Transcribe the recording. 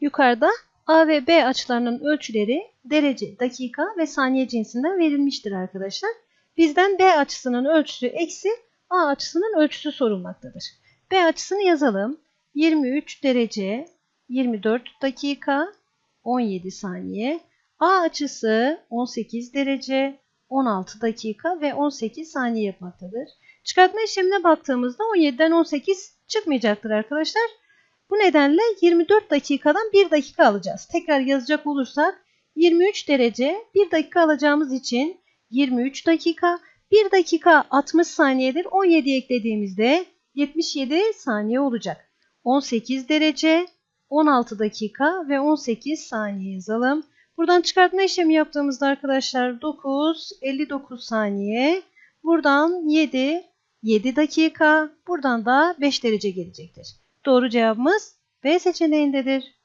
Yukarıda A ve B açılarının ölçüleri derece, dakika ve saniye cinsinden verilmiştir arkadaşlar. Bizden B açısının ölçüsü eksi A açısının ölçüsü sorulmaktadır. B açısını yazalım. 23 derece, 24 dakika, 17 saniye. A açısı 18 derece, 16 dakika ve 18 saniye yapmaktadır. Çıkartma işlemine baktığımızda 17'den 18 çıkmayacaktır arkadaşlar. Bu nedenle 24 dakikadan 1 dakika alacağız. Tekrar yazacak olursak 23 derece 1 dakika alacağımız için 23 dakika 1 dakika 60 saniyedir. 17 eklediğimizde 77 saniye olacak. 18 derece 16 dakika ve 18 saniye yazalım. Buradan çıkartma işlemi yaptığımızda arkadaşlar 9 59 saniye. Buradan 7 7 dakika. Buradan da 5 derece gelecektir. Doğru cevabımız B seçeneğindedir.